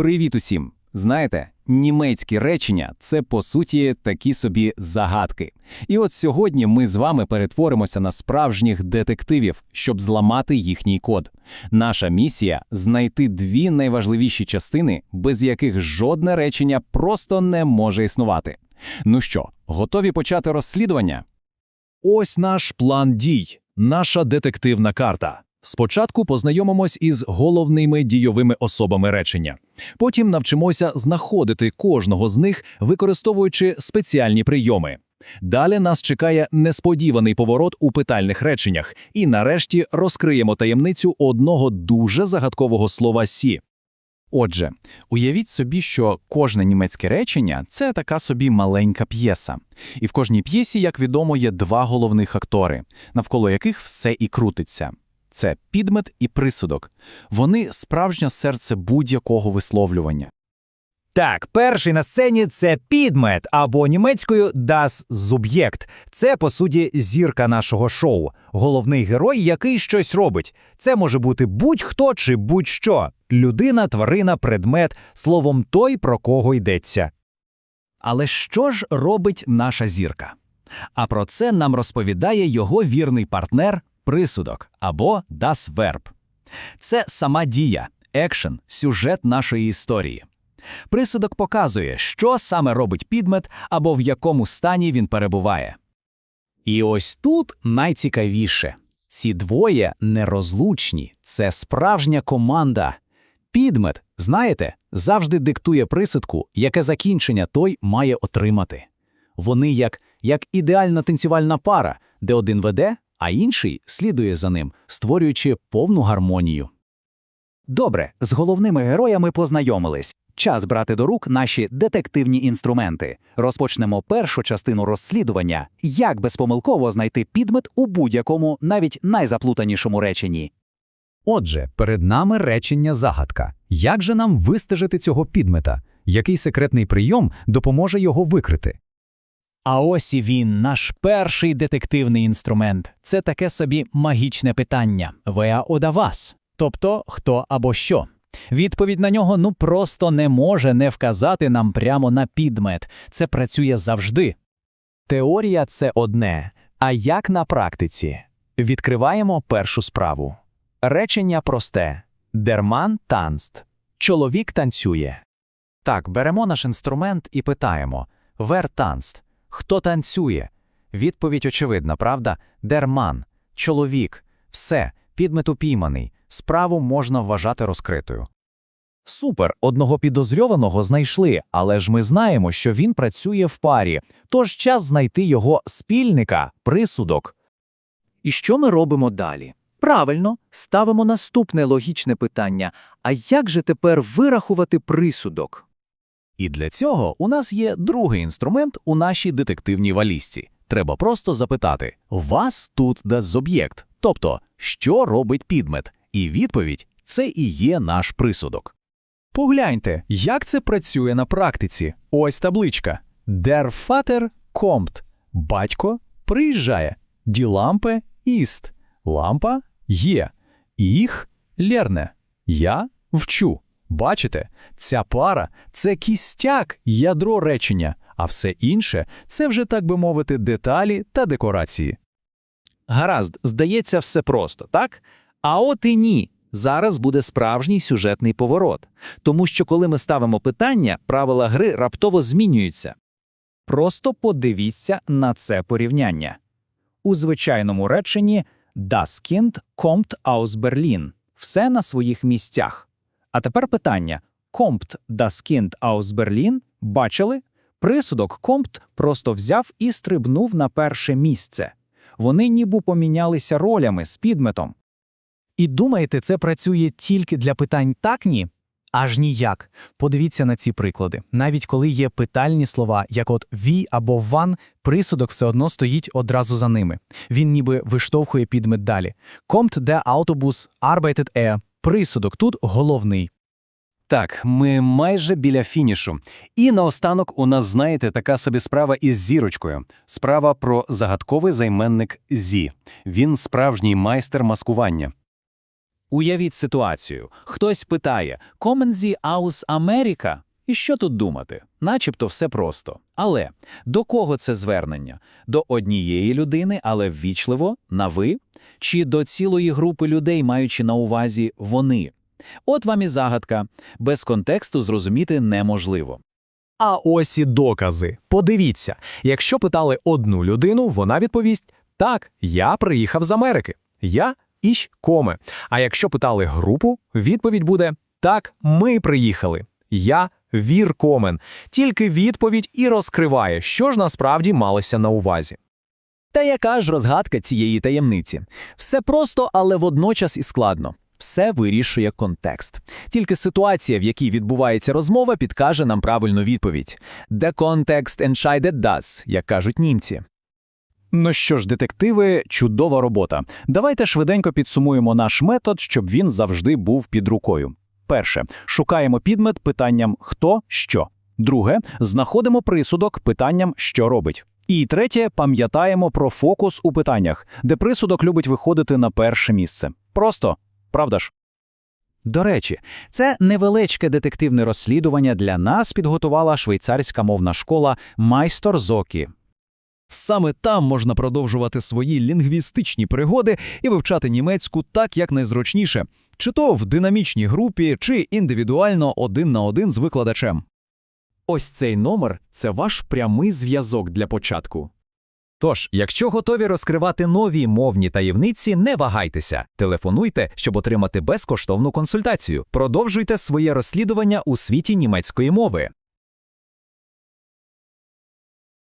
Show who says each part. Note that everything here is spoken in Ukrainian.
Speaker 1: Привіт усім! Знаєте, німецькі речення це по суті такі собі загадки. І от сьогодні ми з вами перетворимося на справжніх детективів, щоб зламати їхній код. Наша місія знайти дві найважливіші частини, без яких жодне речення просто не може існувати. Ну що, готові почати розслідування?
Speaker 2: Ось наш план дій, наша детективна карта. Спочатку познайомимось із головними дійовими особами речення. Потім навчимося знаходити кожного з них, використовуючи спеціальні прийоми. Далі нас чекає несподіваний поворот у питальних реченнях, і нарешті розкриємо таємницю одного дуже загадкового слова сі.
Speaker 1: Отже, уявіть собі, що кожне німецьке речення це така собі маленька п'єса. І в кожній п'єсі, як відомо, є два головних актори, навколо яких все і крутиться. Це підмет і присудок. Вони справжнє серце будь-якого висловлювання.
Speaker 3: Так, перший на сцені це підмет або німецькою das Subjekt. Це, по суті, зірка нашого шоу, головний герой, який щось робить. Це може бути будь-хто чи будь-що людина, тварина, предмет, словом, той, про кого йдеться.
Speaker 1: Але що ж робить наша зірка? А про це нам розповідає його вірний партнер присудок або das Verb. Це сама дія, екшен, сюжет нашої історії. Присудок показує, що саме робить підмет або в якому стані він перебуває. І ось тут найцікавіше ці двоє нерозлучні, це справжня команда. Підмет, знаєте, завжди диктує присудку, яке закінчення той має отримати. Вони як, як ідеальна танцювальна пара, де один веде, а інший слідує за ним, створюючи повну гармонію.
Speaker 3: Добре, з головними героями познайомились. Час брати до рук наші детективні інструменти. Розпочнемо першу частину розслідування, як безпомилково знайти підмет у будь-якому, навіть найзаплутанішому реченні.
Speaker 4: Отже, перед нами речення загадка. Як же нам вистежити цього підмета? Який секретний прийом допоможе його викрити?
Speaker 1: А ось і він, наш перший детективний інструмент. Це таке собі магічне питання «Веа ода вас», тобто хто або що. Відповідь на нього ну просто не може не вказати нам прямо на підмет. Це працює завжди.
Speaker 5: Теорія це одне, а як на практиці? Відкриваємо першу справу. Речення просте: Дерман танст. Чоловік танцює.
Speaker 3: Так, беремо наш інструмент і питаємо: Вер танст? Хто танцює? Відповідь очевидна, правда? Дерман, чоловік, все, підмет упійманий, справу можна вважати розкритою.
Speaker 2: Супер, одного підозрьованого знайшли, але ж ми знаємо, що він працює в парі, тож час знайти його спільника, присудок.
Speaker 6: І що ми робимо далі? Правильно, ставимо наступне логічне питання: а як же тепер вирахувати присудок?
Speaker 1: І для цього у нас є другий інструмент у нашій детективній валізці. Треба просто запитати: вас тут дасть об'єкт, тобто, що робить підмет? І відповідь це і є наш присудок. Погляньте, як це працює на практиці. Ось табличка. Der Vater kommt. Батько приїжджає. Die Lampe ist. Лампа є. Ich lerne. Я вчу. Бачите, ця пара це кістяк, ядро речення, а все інше це вже, так би мовити, деталі та декорації.
Speaker 6: Гаразд, здається, все просто, так? А от і ні. Зараз буде справжній сюжетний поворот. Тому що, коли ми ставимо питання, правила гри раптово змінюються.
Speaker 3: Просто подивіться на це порівняння. У звичайному реченні Das Kind kommt aus Berlin. Все на своїх місцях. А тепер питання: Kommt das Kind aus Berlin? Бачили? Присудок kommt просто взяв і стрибнув на перше місце. Вони ніби помінялися ролями з підметом. І думаєте, це працює тільки для питань так ні? Аж ніяк. Подивіться на ці приклади. Навіть коли є питальні слова, як от «ві» або «ван», присудок все одно стоїть одразу за ними. Він ніби виштовхує підмет далі. Kommt der Autobus, arbeitet er. Присудок тут головний.
Speaker 1: Так, ми майже біля фінішу. І наостанок у нас, знаєте, така собі справа із зірочкою. Справа про загадковий займенник зі. Він справжній майстер маскування. Уявіть ситуацію. Хтось питає Комензі Аус Amerika?» І що тут думати? Начебто все просто. Але до кого це звернення? До однієї людини, але ввічливо, на «ви»? Чи до цілої групи людей, маючи на увазі «вони»? От вам і загадка. Без контексту зрозуміти неможливо.
Speaker 7: А ось і докази. Подивіться, якщо питали одну людину, вона відповість: Так, я приїхав з Америки. Я іщ коме. А якщо питали групу, відповідь буде: Так, ми приїхали. Я вір комен. Тільки відповідь і розкриває, що ж насправді малося на увазі.
Speaker 3: Та яка ж розгадка цієї таємниці? Все просто, але водночас і складно. Все вирішує контекст. Тільки ситуація, в якій відбувається розмова, підкаже нам правильну відповідь. The context entscheidet das, як кажуть німці.
Speaker 2: Ну що ж, детективи, чудова робота. Давайте швиденько підсумуємо наш метод, щоб він завжди був під рукою. Перше, шукаємо підмет питанням хто, що. Друге, знаходимо присудок питанням що робить. І третє, пам'ятаємо про фокус у питаннях, де присудок любить виходити на перше місце. Просто, правда ж?
Speaker 1: До речі, це невеличке детективне розслідування для нас підготувала швейцарська мовна школа Майстор Зокі.
Speaker 2: Саме там можна продовжувати свої лінгвістичні пригоди і вивчати німецьку так, як найзручніше, чи то в динамічній групі, чи індивідуально один на один з викладачем.
Speaker 3: Ось цей номер це ваш прямий зв'язок для початку.
Speaker 4: Тож, якщо готові розкривати нові мовні таємниці, не вагайтеся. Телефонуйте, щоб отримати безкоштовну консультацію. Продовжуйте своє розслідування у світі німецької мови.